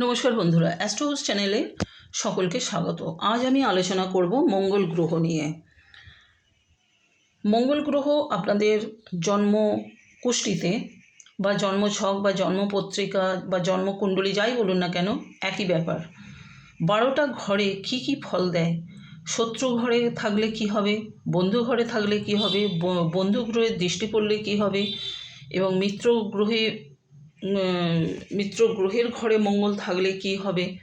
নমস্কার বন্ধুরা অ্যাস্ট্রোহাউস চ্যানেলে সকলকে স্বাগত। আজ আমি আলোচনা করব মঙ্গল গ্রহ নিয়ে। মঙ্গল গ্রহ আপনাদের জন্ম কুষ্টিতে বা জন্মছক বা জন্মপত্রিকা বা জন্মকুণ্ডলী যাই বলুন না কেন, একই ব্যাপার। বারোটা ঘরে কি কি ফল দেয়? শত্রু ঘরে থাকলে কি হবে? বন্ধু ঘরে থাকলে কি হবে? বন্ধু গ্রহের দৃষ্টি পড়লে কি হবে? এবং মিত্র গ্রহে মিত্র গ্রহের ঘরে মঙ্গল থাকলে কি হবে?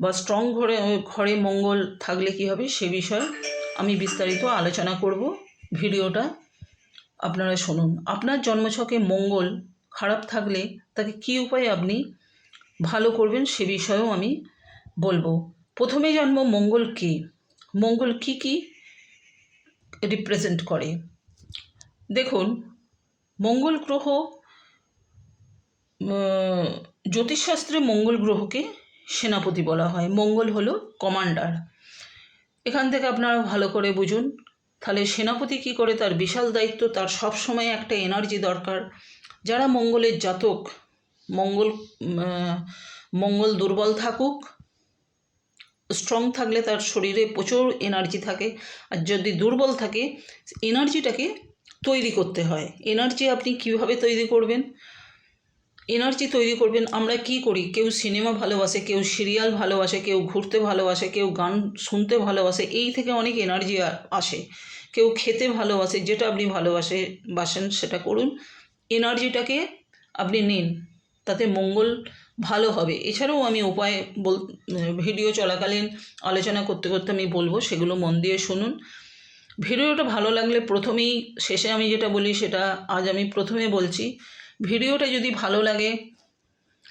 বা স্ট্রং ঘরে ঘরে মঙ্গল থাকলে কি হবে? সে বিষয়ে আমি বিস্তারিত আলোচনা করব ভিডিওটা। আপনারা শুনুন। আপনার জন্মছকে মঙ্গল খারাপ থাকলে তাকে কী উপায়ে আপনি ভালো করবেন সে বিষয়েও আমি বলব। প্রথমে জন্ম মঙ্গল কী? মঙ্গল কি কি রিপ্রেজেন্ট করে? দেখুন, মঙ্গল গ্রহ জ্যোতিষশাস্ত্রে মঙ্গল গ্রহকে সেনাপতি বলা হয়। মঙ্গল হলো কমান্ডার। এখান থেকে আপনারা ভালো করে বুঝুন। তাহলে সেনাপতি কি করে? তার বিশাল দায়িত্ব, তার সব সময় একটা এনার্জি দরকার। যারা মঙ্গলের জাতক, মঙ্গল মঙ্গল দুর্বল থাকুক স্ট্রং থাকলে তার শরীরে প্রচুর এনার্জি থাকে। আর যদি দুর্বল থাকে এনার্জিটাকে তৈরি করতে হয়। এনার্জি আপনি কীভাবে তৈরি করবেন? এনার্জি তৈরি করবেন, আমরা কি করি? কেউ সিনেমা ভালোবাসে, কেউ সিরিয়াল ভালোবাসে, কেউ ঘুরতে ভালোবাসে, কেউ গান শুনতে ভালোবাসে, এই থেকে অনেক এনার্জি আসে। কেউ খেতে ভালোবাসে, যেটা আপনি ভালোবাসে, বাসেন সেটা করুন। এনার্জিটাকে আপনি নিন, তাতে মঙ্গল ভালো হবে। এছাড়াও আমি উপায় বল, ভিডিও চলাকালীন আলোচনা করতে করতে আমি বলব, সেগুলো মন দিয়ে শুনুন। ভিডিওটা ভালো লাগলে প্রথমেই, শেষে আমি যেটা বলি সেটা আজ আমি প্রথমে বলছি ভিডিওটা যদি ভালো লাগে,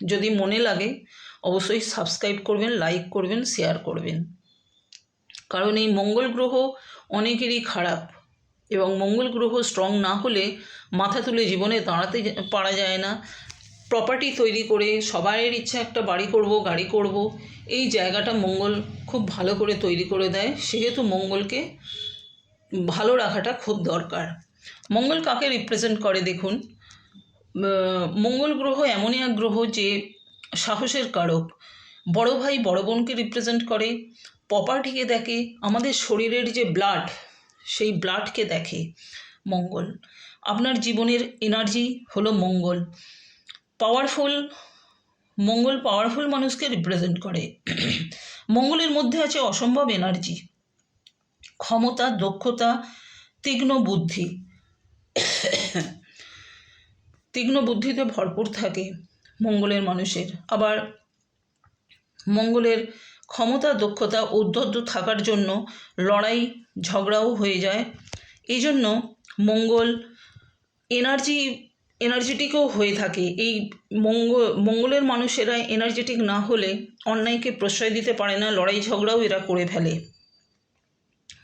যদি মনে লাগে, অবশ্যই সাবস্ক্রাইব করবেন, লাইক করবেন, শেয়ার করবেন। কারণ এই মঙ্গল গ্রহ অনেকেরই খারাপ এবং মঙ্গল গ্রহ স্ট্রং না হলে মাথা তুলে জীবনে দাঁড়াতে পারা যায় না। প্রপার্টি তৈরি করে সবাইয়ের ইচ্ছা একটা বাড়ি করব, গাড়ি করব, এই জায়গাটা মঙ্গল খুব ভালো করে তৈরি করে দেয়। সেহেতু মঙ্গলকে ভালো রাখাটা খুব দরকার। মঙ্গল কাকে রিপ্রেজেন্ট করে দেখুন? মঙ্গল গ্রহ এমনই এক গ্রহ যে সাহসের কারক। বড় ভাই বড় বোনকে রিপ্রেজেন্ট করে প্রপার্টিকে দেখে, আমাদের শরীরের যে ব্লাড সেই ব্লাডকে দেখে মঙ্গল। আপনার জীবনের এনার্জি হলো মঙ্গল। পাওয়ারফুল মঙ্গল পাওয়ারফুল মানুষকে রিপ্রেজেন্ট করে। মঙ্গলের মধ্যে আছে অসম্ভব এনার্জি ক্ষমতা, দক্ষতা, তীক্ষ্ণ বুদ্ধি। তীক্ষ্ণ বুদ্ধিতে ভরপুর থাকে মঙ্গলের মানুষের। আবার মঙ্গলের ক্ষমতা, দক্ষতা উদ্ধত থাকার জন্য লড়াই, ঝগড়াও হয়ে যায়। এই জন্য মঙ্গল এনার্জি এনার্জেটিকও হয়ে থাকে। এই মঙ্গল মঙ্গলের মানুষেরা এনার্জেটিক না হলে অন্যায়কে প্রশ্রয় দিতে পারে না, লড়াই ঝগড়াও এরা করে ফেলে।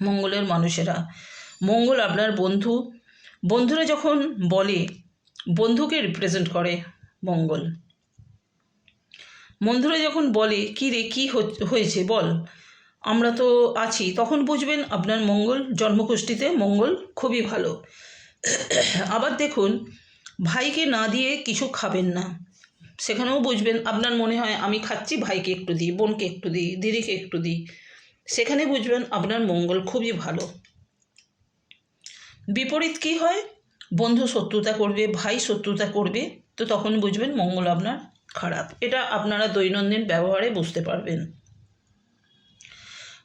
মঙ্গলের মানুষেরা। মঙ্গল আপনার বন্ধু। বন্ধুরা যখন বলে বন্ধুকে রিপ্রেজেন্ট করে মঙ্গল। বন্ধুরা যখন বলে, কী রে, কী হয়েছে বল? আমরা তো আছি। তখন বুঝবেন আপনার মঙ্গল জন্মকুষ্ঠিতে মঙ্গল খুবই ভালো। আবার দেখুন, ভাইকে না দিয়ে কিছু খাবেন না। সেখানেও বুঝবেন, আপনার মনে হয়, আমি খাচ্ছি, ভাইকে একটু দিই, বোনকে একটু দিই, দিদিকে একটু দিই। সেখানে বুঝবেন, আপনার মঙ্গল খুবই ভালো। বিপরীত কী হয়? বন্ধু শত্রুতা করবে, ভাই শত্রুতা করবে, তো তখন বুঝবেন মঙ্গল আপনার খারাপ। এটা আপনারা দৈনন্দিন ব্যবহারে বুঝতে পারবেন।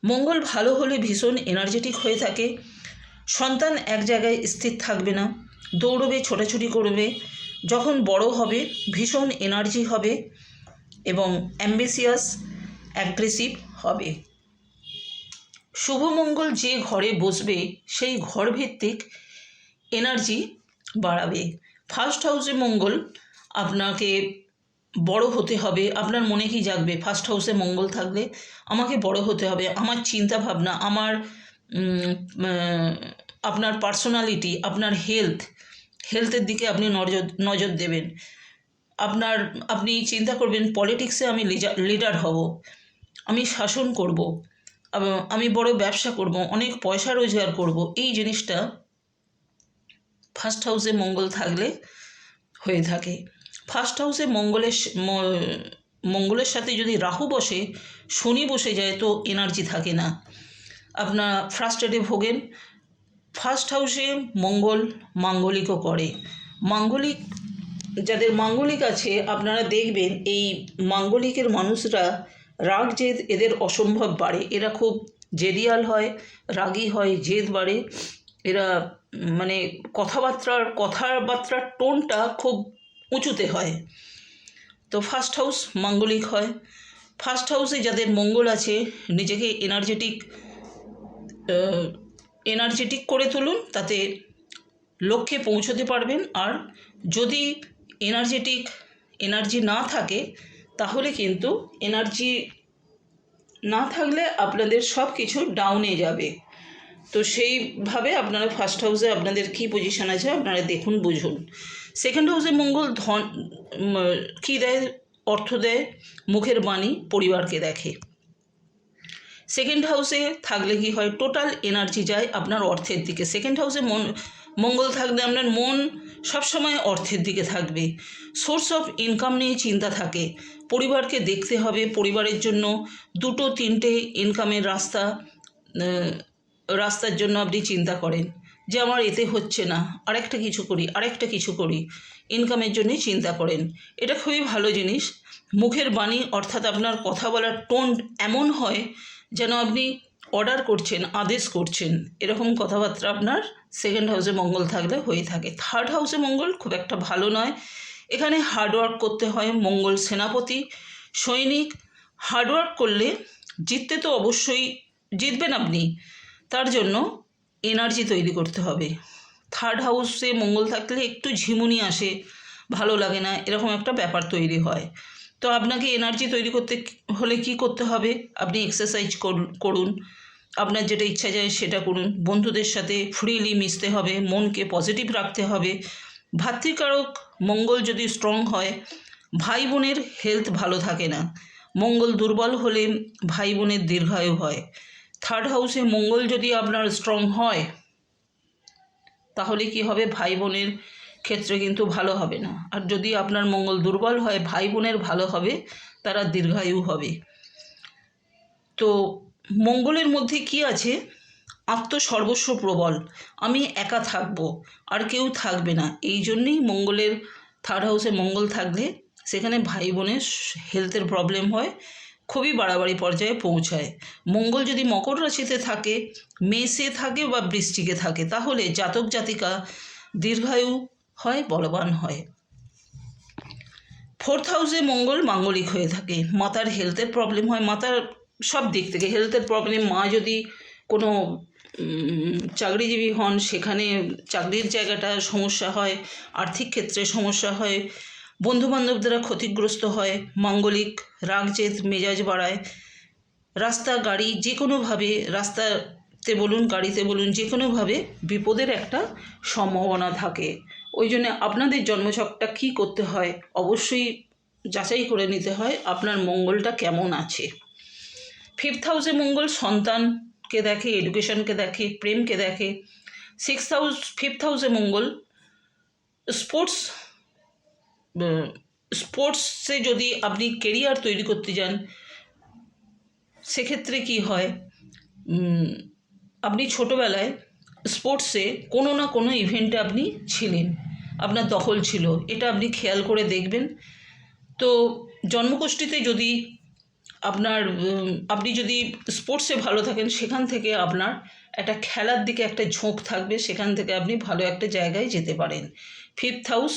মঙ্গল ভালো হলে ভীষণ এনার্জেটিক হয়ে থাকে। সন্তান এক জায়গায় স্থির থাকবে না। দৌড়বে, ছোটাছুটি করবে। যখন বড় হবে, ভীষণ এনার্জি হবে এবং অ্যাম্বিসিয়াস অ্যাগ্রেসিভ হবে। শুভমঙ্গল যে ঘরে বসবে, সেই ঘর ভিত্তিক এনার্জি বাড়াবে। ফার্স্ট হাউসে মঙ্গল, আপনাকে বড় হতে হবে। আপনার মনে কি জাগবে? ফার্স্ট হাউসে মঙ্গল থাকলে আমাকে বড় হতে হবে। আমার চিন্তা ভাবনা আমার আপনার পার্সোনালিটি আপনার হেলথ হেলথের দিকে আপনি নজর নজর দেবেন। আপনার, আপনি চিন্তা করবেন পলিটিক্সে আমি লিডার হব। আমি শাসন করব। আমি বড় ব্যবসা করব, অনেক পয়সা রোজগার করব। এই জিনিসটা ফার্স্ট হাউসে মঙ্গল থাকলে হয়ে থাকে। ফার্স্ট হাউসে মঙ্গলের মঙ্গলের সাথে যদি রাহু বসে, শনি বসে যায়, তো এনার্জি থাকে না। আপনার ফ্রাস্ট্রেটে ভোগেন। ফার্স্ট হাউসে মঙ্গল মাঙ্গলিকও করে মাঙ্গলিক, যাদের মাঙ্গলিক আছে, আপনারা দেখবেন এই মাঙ্গলিকের মানুষরা রাগ জেদ এদের অসম্ভব বাড়ে। এরা খুব জেদিয়াল হয়, রাগী হয়, জেদ বাড়ে। এরা মানে কথাবার্তার কথাবার্তার টোনটা খুব উঁচুতে হয়। তো ফার্স্ট হাউস মাঙ্গলিক হয়। ফার্স্ট হাউসে যাদের মঙ্গল আছে, নিজেকে এনার্জেটিক এনার্জেটিক করে তুলুন, তাতে লক্ষ্যে পৌঁছতে পারবেন। আর যদি এনার্জেটিক এনার্জি না থাকে, তাহলে কিন্তু এনার্জি না থাকলে আপনাদের সব কিছু ডাউনে যাবে। তো সেইভাবে আপনারা ফার্স্ট হাউসে আপনাদের কী পজিশান আছে আপনারা দেখুন, বুঝুন। সেকেন্ড হাউসে মঙ্গল ধন কী দেয়? অর্থ দেয়, মুখের বাণী পরিবারকে দেখে। সেকেন্ড হাউসে থাকলে কি হয়? টোটাল এনার্জি যায় আপনার অর্থের দিকে। সেকেন্ড হাউসে মন, মঙ্গল থাকলে আপনার মন সবসময় অর্থের দিকে থাকবে। সোর্স অফ ইনকাম নিয়ে চিন্তা থাকে। পরিবারকে দেখতে হবে। পরিবারের জন্য দুটো, তিনটে ইনকামের রাস্তা রাস্তার জন্য আপনি চিন্তা করেন যে আমার এতে হচ্ছে না, আরেকটা কিছু করি, আরেকটা কিছু করি। ইনকামের জন্যে চিন্তা করেন। এটা খুবই ভালো জিনিস। মুখের বাণী অর্থাৎ আপনার কথা বলার টোন এমন হয় যেন আপনি অর্ডার করছেন, আদেশ করছেন। এরকম কথাবার্তা আপনার সেকেন্ড হাউসে মঙ্গল থাকলে হয়ে থাকে। থার্ড হাউসে মঙ্গল খুব একটা ভালো নয়। এখানে হার্ডওয়ার্ক করতে হয়, মঙ্গল সেনাপতি, সৈনিক। হার্ডওয়ার্ক করলে জিততে তো অবশ্যই জিতবেন আপনি। তার জন্য এনার্জি তৈরি করতে হবে। থার্ড হাউসে মঙ্গল থাকলে একটু ঝিমুনি আসে, ভালো লাগে না, এরকম একটা ব্যাপার তৈরি হয়। তো আপনাকে এনার্জি তৈরি করতে হলে কি করতে হবে? আপনি এক্সারসাইজ করুন। আপনার যেটা ইচ্ছা যায় সেটা করুন। বন্ধুদের সাথে ফ্রিলি মিশতে হবে, মনকে পজিটিভ রাখতে হবে। ভাতৃকারক মঙ্গল যদি স্ট্রং হয় ভাই বোনের হেলথ ভালো থাকে না। মঙ্গল দুর্বল হলে ভাই বোনের দীর্ঘায়ু হয়। থার্ড হাউসে মঙ্গল যদি আপনার স্ট্রং হয়, তাহলে কি হবে? ভাই বোনের ক্ষেত্রে কিন্তু ভালো হবে না। আর যদি আপনার মঙ্গল দুর্বল হয়, ভাই বোনের ভালো হবে, তারা দীর্ঘায়ু হবে। তো মঙ্গলের মধ্যে কি আছে? আত্মসর্বস্ব প্রবল। আমি একা থাকব, আর কেউ থাকবে না। এই জন্যেই মঙ্গলের থার্ড হাউসে মঙ্গল থাকলে সেখানে ভাই বোনের হেলথের প্রবলেম হয়। খুবই বাড়াবাড়ি পর্যায়ে পৌঁছায়। মঙ্গল যদি মকর রাশিতে থাকে, মেষে থাকে বা বৃষ্টিকে থাকে, তাহলে জাতক জাতিকা দীর্ঘায়ু হয়, বলবান হয়। ফোর্থ হাউসে মঙ্গল মাঙ্গলিক হয়ে থাকে। মাতার হেলথের প্রবলেম হয়, মাতার সব দিক থেকে হেলথের প্রবলেম মা যদি কোনো চাকরিজীবী হন, সেখানে চাকরির জায়গাটা সমস্যা হয়, আর্থিক ক্ষেত্রে সমস্যা হয় বন্ধুবান্ধব দ্বারা ক্ষতিগ্রস্ত হয়, মাঙ্গলিক রাগ জেদ মেজাজ বাড়ায়। রাস্তা, গাড়ি যে কোনোভাবে রাস্তাতে বলুন, গাড়িতে বলুন যে কোনোভাবে বিপদের একটা সম্ভাবনা থাকে। ওই জন্য আপনাদের জন্মছকটা কী করতে হয়, অবশ্যই যাচাই করে নিতে হয় আপনার মঙ্গলটা কেমন আছে। ফিফথ হাউসে মঙ্গল সন্তানকে দেখে এডুকেশনকে দেখে, প্রেমকে দেখে। সিক্স হাউস ফিফথ হাউসে মঙ্গল স্পোর্টস স্পোর্টসে যদি আপনি কেরিয়ার তৈরি করতে যান, সেক্ষেত্রে কি হয়? আপনি ছোটোবেলায় স্পোর্টসে কোনো না কোনো ইভেন্টে আপনি ছিলেন। আপনার দখল ছিল, এটা আপনি খেয়াল করে দেখবেন। তো জন্মগোষ্ঠীতে যদি আপনার আপনি যদি স্পোর্টসে ভালো থাকেন, সেখান থেকে আপনার একটা খেলার দিকে একটা ঝোঁক থাকবে, সেখান থেকে আপনি ভালো একটা জায়গায় যেতে পারেন। ফিফথ হাউস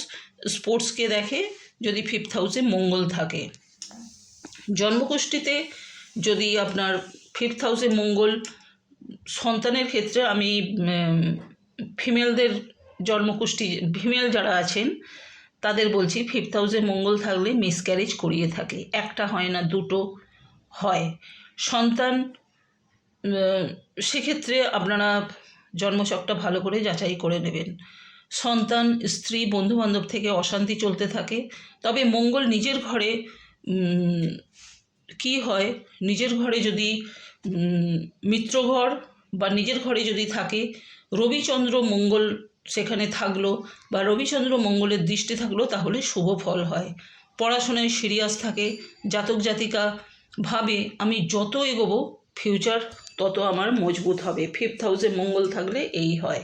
স্পোর্টসকে দেখে যদি ফিফথ হাউসে মঙ্গল থাকে। জন্মগোষ্ঠীতে যদি আপনার ফিফথ হাউসে মঙ্গল, সন্তানের ক্ষেত্রে আমি ফিমেলদের জন্মকুষ্ঠী ফিমেল যারা আছেন, তাদের বলছি ফিফথ হাউসে মঙ্গল থাকলে মিসক্যারেজ করিয়ে থাকে। একটা হয় না, দুটো হয়। সন্তান সেক্ষেত্রে আপনারা জন্মচকটা ভালো করে যাচাই করে নেবেন। সন্তান, স্ত্রী, বন্ধুবান্ধব থেকে অশান্তি চলতে থাকে। তবে মঙ্গল নিজের ঘরে কি হয়? নিজের ঘরে যদি মিত্রঘর বা নিজের ঘরে যদি থাকে, রবিচন্দ্র মঙ্গল সেখানে থাকল বা রবিচন্দ্র মঙ্গলের দৃষ্টি থাকল, তাহলে শুভ ফল হয়। পড়াশোনায় সিরিয়াস থাকে, জাতক জাতিকা ভাবে, আমি যত এগোবো ফিউচার তত আমার মজবুত হবে। ফিফথ হাউসে মঙ্গল থাকলে এই হয়।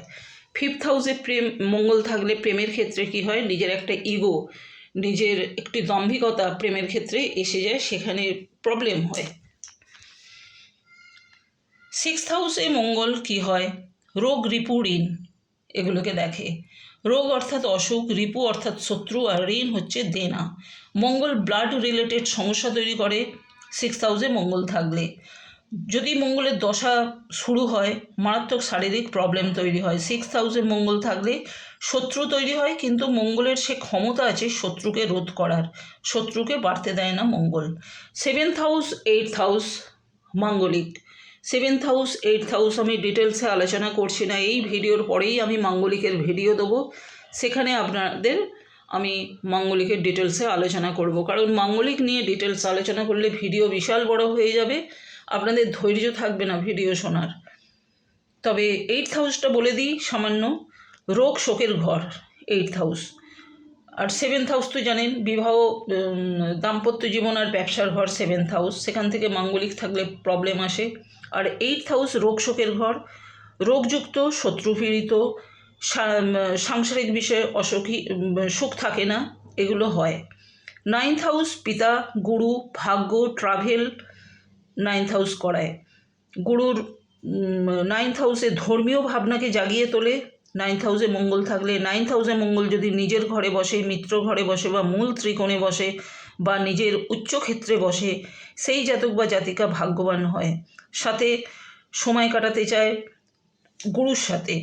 ফিফথ হাউসে প্রেম, মঙ্গল থাকলে প্রেমের ক্ষেত্রে কি হয়? নিজের একটা ইগো নিজের একটি দম্ভিকতা প্রেমের ক্ষেত্রে এসে যায়, সেখানে প্রবলেম হয়। সিক্স হাউসে মঙ্গল কি হয়? রোগ, রিপু, ঋণ এগুলোকে দেখে। রোগ অর্থাৎ অসুখ, রিপু অর্থাৎ শত্রু আর ঋণ হচ্ছে দেনা। মঙ্গল ব্লাড রিলেটেড সমস্যা তৈরি করে। সিক্স হাউসে মঙ্গল থাকলে। যদি মঙ্গলের দশা শুরু হয়, মারাত্মক শারীরিক প্রবলেম তৈরি হয়। সিক্স হাউসে মঙ্গল থাকলে শত্রু তৈরি হয়, কিন্তু মঙ্গলের সে ক্ষমতা আছে শত্রুকে রোধ করার। শত্রুকে বাড়তে দেয় না Mangal. Seventh house eighth house মাঙ্গলিক। সেভেন্থ হাউস এইট হাউস আমি ডিটেলসে আলোচনা করছি না। এই ভিডিওর পরেই আমি মাঙ্গলিকের ভিডিও দেবো। সেখানে আপনাদের আমি মাঙ্গলিকের ডিটেলসে আলোচনা করব। কারণ মাঙ্গলিক নিয়ে ডিটেলস আলোচনা করলে ভিডিও বিশাল বড় হয়ে যাবে। আপনাদের ধৈর্য থাকবে না ভিডিও শোনার। তবে এইট হাউসটা বলে দিই, সামান্য রোগ শোকের ঘর এইটথ হাউস আর সেভেন্থ হাউস তো জানেন, বিবাহ দাম্পত্য জীবন আর ব্যবসার ঘর সেভেন্থ হাউস সেখান থেকে মাঙ্গলিক থাকলে প্রবলেম আসে। আর এইটথ হাউস রোগ শোকের ঘর, রোগযুক্ত, শত্রুপীড়িত সাংসারিক বিষয়ে অসুখী সুখ থাকে না, এগুলো হয়। নাইন্থ হাউস পিতা, গুরু, ভাগ্য ট্রাভেল নাইন্থ হাউস করায়। গুরুর নাইন্থ হাউসে ধর্মীয় ভাবনাকে জাগিয়ে তোলে। নাইন্থ হাউসে মঙ্গল থাকলে নাইন্থ হাউসে মঙ্গল যদি নিজের ঘরে বসে, মিত্র ঘরে বসে বা মূল ত্রিকোণে বসে বা নিজের উচ্চ ক্ষেত্রে বসে, সেই জাতক বা জাতিকা ভাগ্যবান হয়। সাথে সময় কাটাতে চায় গুরুর সাথে।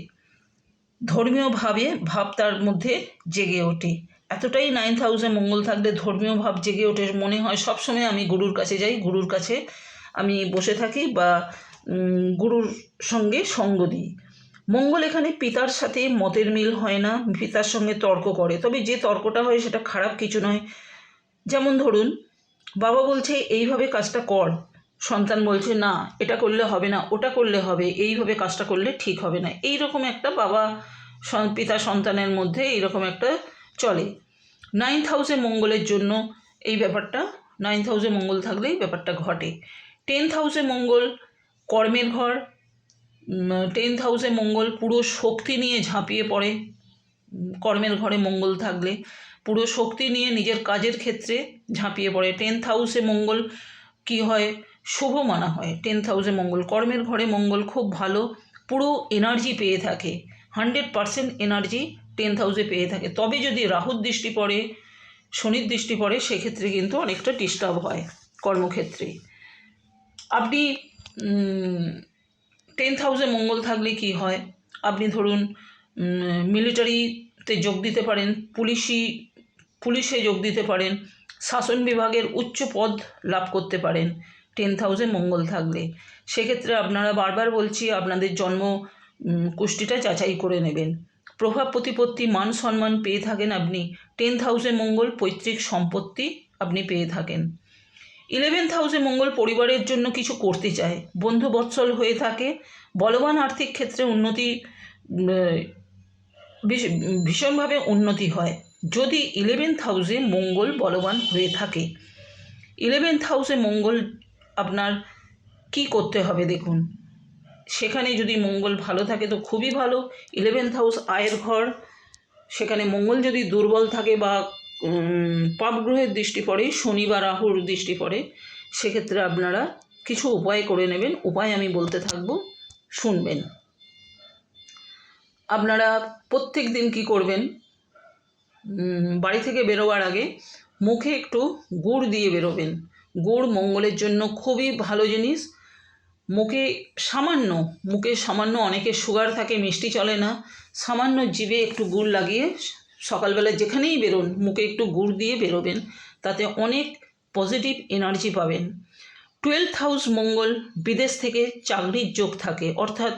ধর্মীয় ভাবে, ভাব তার মধ্যে জেগে ওঠে। এতটাই নাইন্থ হাউসে মঙ্গল থাকলে ধর্মীয় ভাব জেগে ওঠে মনে হয় সবসময় আমি গুরুর কাছে যাই, গুরুর কাছে আমি বসে থাকি বা গুরুর সঙ্গে সঙ্গ দিই। মঙ্গল এখানে পিতার সাথে মতের মিল হয় না, পিতার সঙ্গে তর্ক করে। তবে যে তর্কটা হয় সেটা খারাপ কিছু নয়। যেমন ধরুন, বাবা বলছে, এইভাবে কাজটা কর। সন্তান বলছে, না, এটা করলে হবে না, ওটা করলে হবে, এইভাবে কাজটা করলে ঠিক হবে না। এই রকম একটা বাবা পিতা সন্তানের মধ্যে এইরকম একটা চলে। নাইন্থ হাউসে মঙ্গলের জন্য এই ব্যাপারটা, নাইন্থ হাউসে মঙ্গল থাকলেই ব্যাপারটা ঘটে। টেন্থ হাউসে মঙ্গল কর্মের ঘর টেন্থ হাউসে মঙ্গল পুরো শক্তি নিয়ে ঝাঁপিয়ে পড়ে কর্মের ঘরে মঙ্গল থাকলে। পুরো শক্তি নিয়ে নিজের কাজের ক্ষেত্রে ঝাঁপিয়ে পড়ে। টেন্থ হাউসে মঙ্গল কি হয়? শুভ মানা হয়। টেন্থ হাউসে মঙ্গল, কর্মের ঘরে মঙ্গল খুব ভালো, পুরো এনার্জি পেয়ে থাকে। হান্ড্রেড পারসেন্ট এনার্জি টেন্থ হাউসে পেয়ে থাকে। তবে যদি রাহুর দৃষ্টি পড়ে, শনির দৃষ্টি পড়ে, সেক্ষেত্রে কিন্তু অনেকটা ডিস্টার্ব হয় কর্মক্ষেত্রে। আপনি টেন্থ হাউসে মঙ্গল থাকলে কি হয়? আপনি ধরুন মিলিটারিতে যোগ দিতে পারেন, পুলিশি, পুলিশে যোগ দিতে পারেন, শাসন বিভাগের উচ্চ পদ লাভ করতে পারেন টেন্থ হাউসে মঙ্গল থাকলে। সেক্ষেত্রে আপনারা বারবার বলছি, আপনাদের জন্ম কুষ্টিটা যাচাই করে নেবেন। প্রভাব প্রতিপত্তি, মান সম্মান পেয়ে থাকেন আপনি টেন্থ হাউসে মঙ্গল, পৈতৃক সম্পত্তি আপনি পেয়ে থাকেন। ইলেভেন্থ হাউসে মঙ্গল পরিবারের জন্য কিছু করতে চায়। বন্ধু বৎসল হয়ে থাকে। বলবান আর্থিক ক্ষেত্রে উন্নতি ভীষ- ভীষণভাবে উন্নতি হয়। যদি ইলেভেন্থ হাউসে মঙ্গল বলবান হয়ে থাকে, ইলেভেন্থ হাউসে মঙ্গল আপনার কি করতে হবে দেখুন। সেখানে যদি মঙ্গল ভালো থাকে তো খুবই ভালো। ইলেভেন্থ হাউস আয়ের ঘর, সেখানে মঙ্গল যদি দুর্বল থাকে বা উম, পাপ গ্রহের দৃষ্টি পড়ে শনি বা রাহুর দৃষ্টি পড়ে সেক্ষেত্রে আপনারা কিছু উপায় করে নেবেন। উপায় আমি বলতে থাকব শুনবেন। আপনারা প্রত্যেক দিন কী করবেন? বাড়ি থেকে বেরোবার আগে মুখে একটু গুড় দিয়ে বেরোবেন। গুড় মঙ্গলের জন্য খুবই ভালো জিনিস। মুখে সামান্য মুখে সামান্য অনেকের সুগার থাকে মিষ্টি চলে না সামান্য জিভে একটু গুড় লাগিয়ে সকালবেলা যেখানেই বেরোন, মুখে একটু গুড় দিয়ে বেরোবেন, তাতে অনেক পজিটিভ এনার্জি পাবেন। টুয়েলথ হাউস মঙ্গল বিদেশ থেকে চাকরির যোগ থাকে। অর্থাৎ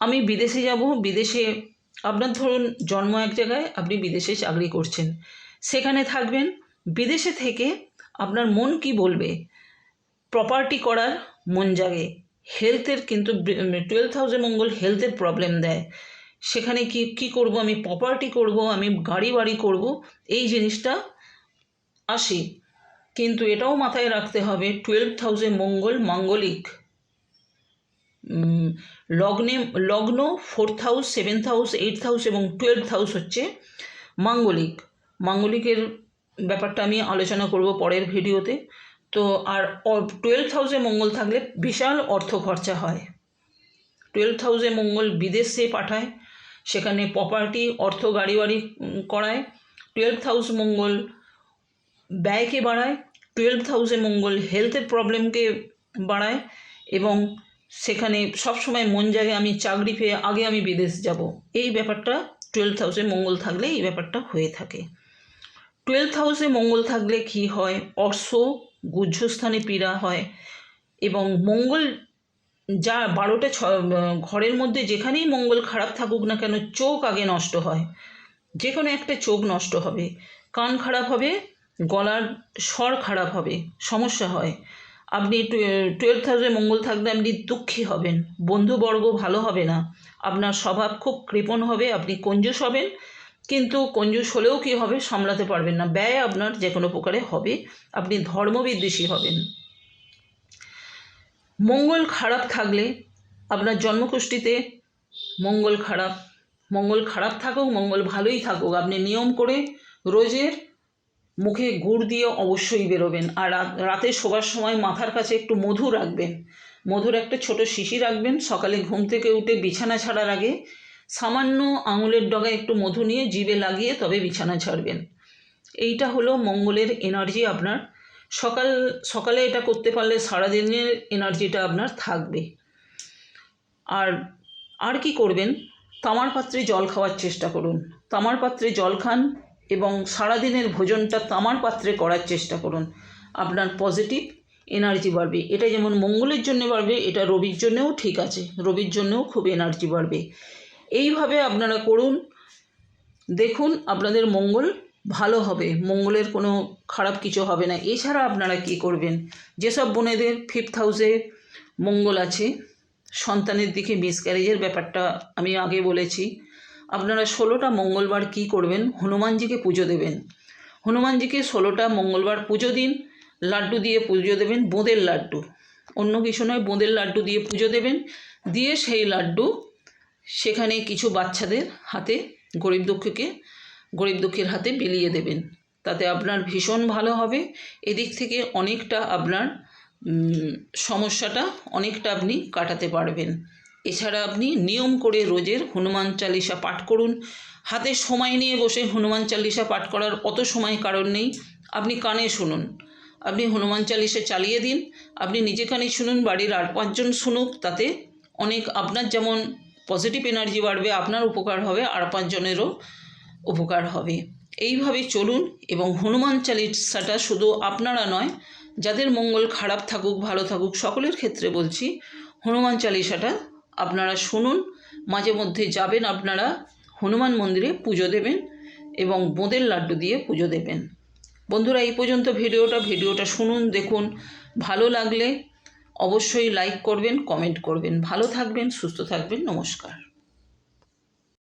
আমি বিদেশে যাব, বিদেশে আপনার ধরুন জন্ম এক জায়গায় আপনি বিদেশে চাকরি করছেন। সেখানে থাকবেন, বিদেশে থেকে আপনার মন কি বলবে? প্রপার্টি করার মন জাগে। হেলথের কিন্তু টুয়েলভ হাউসে মঙ্গল হেলথের প্রবলেম দেয়। সেখানে কি কি করব? আমি প্রপার্টি করব, আমি গাড়ি বাড়ি করব, এই জিনিসটা আসে। কিন্তু এটাও মাথায় রাখতে হবে টুয়েলভ হাউসে মঙ্গল মাঙ্গলিক। লগ্নে, লগ্ন fourth house seventh house eight house এবং টুয়েলভ হাউস হচ্ছে মাঙ্গলিক। মাঙ্গলিকের ব্যাপারটা আমি আলোচনা করব পরের ভিডিওতে। তো আর টুয়েলভ হাউসে মঙ্গল থাকলে বিশাল অর্থ খরচা হয়। টুয়েলভ হাউসে মঙ্গল বিদেশে পাঠায় সেখানে প্রপার্টি অর্থ গাড়ি বাড়ি করায়। টুয়েলভ হাউস মঙ্গল ব্যয়কে বাড়ায়। টুয়েলভ হাউসে মঙ্গল হেলথের প্রবলেমকে বাড়ায় এবং সেখানে সবসময় মন জায়গায় আমি চাকরি পেয়ে আগে আমি বিদেশ যাব। এই ব্যাপারটা টুয়েলভ হাউসে মঙ্গল থাকলে এই ব্যাপারটা হয়ে থাকে। টুয়েলভ হাউসে মঙ্গল থাকলে কি হয়? অর্শ গুহ্যস্থানে পীড়া হয় এবং মঙ্গল যা বারোটা ছ ঘরের মধ্যে যেখানেই মঙ্গল খারাপ থাকুক না কেন চোখ আগে নষ্ট হয়। যে কোনো একটা চোখ নষ্ট হবে। কান খারাপ হবে, গলার স্বর খারাপ হবে, সমস্যা হয়। আপনি টুয়েলভ হাউসে মঙ্গল থাকলে আপনি দুঃখী হবেন। বন্ধুবর্গ ভালো হবে না। আপনার স্বভাব খুব কৃপণ হবে, আপনি কঞ্জুস হবেন। কিন্তু কঞ্জুস হলেও কী হবে? সামলাতে পারবেন না। ব্যয় আপনার যে কোনো প্রকারে হবে। আপনি ধর্মবিদ্বেষী হবেন। মঙ্গল খারাপ থাকলে আপনার জন্মকুষ্ঠিতে মঙ্গল খারাপ। মঙ্গল খারাপ থাকুক, মঙ্গল ভালোই থাকুক। আপনি নিয়ম করে রোজের মুখে গুড় দিয়ে অবশ্যই বেরোবেন। আর রাত- শোবার সময় মাথার কাছে একটু মধু রাখবেন। মধুর একটা ছোট শিশি রাখবেন। সকালে ঘুম থেকে উঠে বিছানা ছাড়ার আগে সামান্য আঙুলের ডগায় একটু মধু নিয়ে জিভে লাগিয়ে তবে বিছানা ছাড়বেন। এইটা হলো মঙ্গলের এনার্জি আপনার সকাল, সকালে এটা করতে পারলে সারাদিনের এনার্জিটা আপনার থাকবে। আর আর কি করবেন? তামার পাত্রে জল খাওয়ার চেষ্টা করুন। তামার পাত্রে জল খান এবং সারাদিনের ভোজনটা তামার পাত্রে করার চেষ্টা করুন। আপনার পজিটিভ এনার্জি বাড়বে। এটা যেমন মঙ্গলের জন্য বাড়বে, এটা রবির জন্যও ঠিক আছে। রবির জন্যও খুব এনার্জি বাড়বে। এইভাবে আপনারা করুন। দেখুন আপনাদের মঙ্গল ভালো হবে, মঙ্গলের কোনো খারাপ কিছু হবে না। এছাড়া আপনারা কি করবেন? যেসব বোনেদের ফিফথ হাউসে মঙ্গল আছে, সন্তানের দিকে মিসক্যারেজের ব্যাপারটা আমি আগে বলেছি। আপনারা ষোলোটা মঙ্গলবার কি করবেন? হনুমানজিকে পুজো দেবেন। হনুমানজিকে ষোলোটা মঙ্গলবার পুজো দিন, লাড্ডু দিয়ে পুজো দেবেন, বোঁদের লাড্ডু। অন্য কিছু নয়, বোঁদের লাড্ডু দিয়ে পুজো দেবেন, দিয়ে সেই লাড্ডু সেখানে কিছু বাচ্চাদের হাতে, গরিব দুঃখীকে গরিব দুঃখের হাতে বিলিয়ে দেবেন। তাতে আপনার ভীষণ ভালো হবে। এদিক থেকে অনেকটা আপনার সমস্যাটা অনেকটা আপনি কাটাতে পারবেন। এছাড়া আপনি নিয়ম করে রোজের হনুমান চালিসা পাঠ করুন। হাতে সময় নিয়ে বসে হনুমান চালিসা পাঠ করার অত সময় কারণ নেই। আপনি কানে শুনুন। আপনি হনুমান চালিসা চালিয়ে দিন। আপনি নিজে কানে শুনুন, বাড়ির আর পাঁচজন শুনুক। তাতে অনেক আপনার যেমন পজিটিভ এনার্জি বাড়বে, আপনার উপকার হবে, আর পাঁচজনেরও উপকার হবে। এইভাবে চলুন এবং হনুমান চালিসাটা শুধু আপনারা নয়, যাদের মঙ্গল খারাপ থাকুক, ভালো থাকুক, সকলের ক্ষেত্রে বলছি, হনুমান চালিসাটা আপনারা শুনুন, মাঝে মধ্যে যাবেন আপনারা, হনুমান মন্দিরে পুজো দেবেন এবং বোঁদের লাড্ডু দিয়ে পুজো দেবেন। বন্ধুরা, এই পর্যন্ত ভিডিওটা ভিডিওটা শুনুন, দেখুন, ভালো লাগলে অবশ্যই লাইক করবেন কমেন্ট করবেন। ভালো থাকবেন, সুস্থ থাকবেন, নমস্কার।